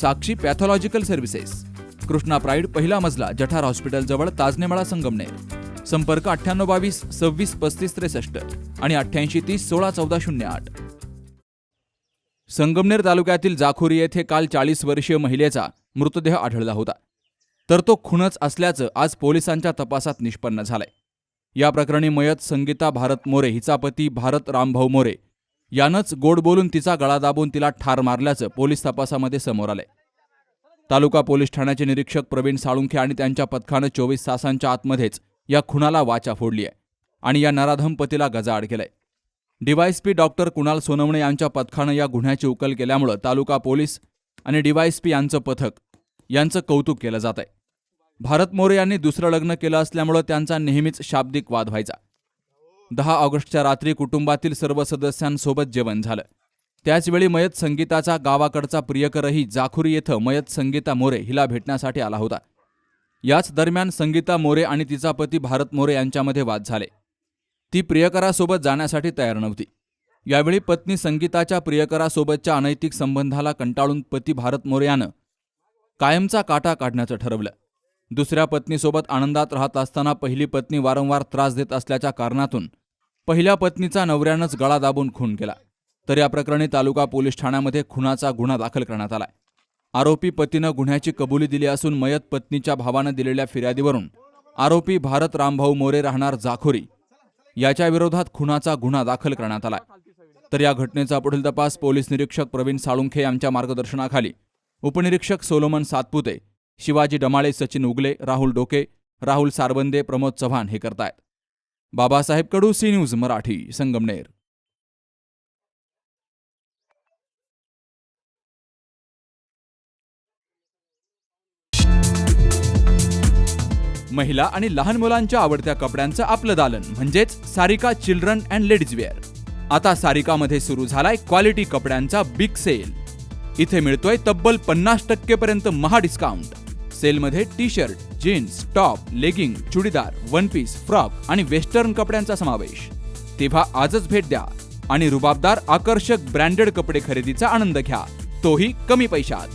Sakshi pathological services. Krishna pride पहिला मजला जठार hospital जवळ ताजनेमाळा संगमनेर. संपर्क अठ्ठ्याण्णव बावीस सव्वीस पस्तीस त्रेसष्ट आणि अठ्ठ्याऐंशी तीस सोळा चौदा शून्य आठ. संगमनेर तालुक्यातील जाखोरी येथे काल चाळीस वर्षीय महिलेचा मृतदेह आढळला होता. तर तो खूनच असल्याचं आज पोलिसांच्या तपासात निष्पन्न झालंय. या प्रकरणी मयत संगीता भारत मोरे हिचा पती भारत रामभाऊ मोरे यानंच गोड बोलून तिचा गळा दाबून तिला ठार मारल्याचं पोलीस तपासामध्ये समोर आलंय. तालुका पोलीस ठाण्याचे निरीक्षक प्रवीण साळुंखे आणि त्यांच्या पथकानं चोवीस तासांच्या आतमध्येच या खुनाला वाचा फोडली आहे आणि या नराधम पतीला गजाआड केलाय डीवायएसपी डॉक्टर कुणाल सोनवणे यांच्या पथकानं या गुन्ह्याची उकल केल्यामुळं तालुका पोलीस आणि डीवायएसपी यांचं पथक यांचं कौतुक केलं जात आहे भारत मोरे यांनी दुसरं लग्न केलं असल्यामुळं त्यांचा नेहमीच शाब्दिक वाद व्हायचा. दहा ऑगस्टच्या रात्री कुटुंबातील सर्व सदस्यांसोबत जेवण झालं. त्याचवेळी मयत संगीताचा गावाकडचा प्रियकरही जाखुरी येथं मयत संगीता मोरे हिला भेटण्यासाठी आला होता. याच दरम्यान संगीता मोरे आणि तिचा पती भारत मोरे यांच्यामध्ये वाद झाले. ती प्रियकरासोबत जाण्यासाठी तयार नव्हती. यावेळी पत्नी संगीताच्या प्रियकरासोबतच्या अनैतिक संबंधाला कंटाळून पती भारत मोरे यानं कायमचा काटा काढण्याचं ठरवलं. दुसऱ्या पत्नीसोबत आनंदात राहत असताना पहिली पत्नी वारंवार त्रास देत असल्याच्या कारणातून पहिल्या पत्नीचा नवऱ्यानंच गळा दाबून खून केला. तर या प्रकरणी तालुका पोलीस ठाण्यामध्ये खुनाचा गुन्हा दाखल करण्यात आलाय. आरोपी पतीनं गुन्ह्याची कबुली दिली असून मयत पत्नीच्या भावानं दिलेल्या फिर्यादीवरून आरोपी भारत रामभाऊ मोरे राहणार जाखोरी याच्या विरोधात खुनाचा गुन्हा दाखल करण्यात आलाय. तर या घटनेचा पुढील तपास पोलीस निरीक्षक प्रवीण साळुंखे यांच्या मार्गदर्शनाखाली. उपनिरीक्षक सोलोमन सातपुते शिवाजी डमाळे सचिन उगले राहुल डोके राहुल सारबंदे प्रमोद चव्हाण हे करतायत. Babasaheb Kadu C news Marathi Sangamner. महिला आणि लहान मुलांच्या आवडत्या कपड्यांचं आपलं दालन म्हणजेच Sarika children and ladies wear. आता सारिकामध्ये सुरू झालाय क्वालिटी कपड्यांचा बिग सेल. इथे मिळतोय तब्बल पन्नास टक्के पर्यंत महा डिस्काउंट. सेलमध्ये T shirt jeans top legging churidar one piece frock आणि वेस्टर्न कपड्यांचा समावेश. तेव्हा आजच भेट द्या आणि रुबाबदार आकर्षक ब्रँडेड कपडे खरेदीचा आनंद घ्या. तोही कमी पैशात.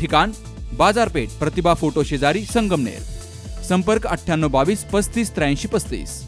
ठिकाण बाजारपेठ प्रतिभा फोटो शेजारी संगमनेर. संपर्क अठ्ठ्याण्णव बावीस पस्तीस त्र्याऐंशी पस्तीस.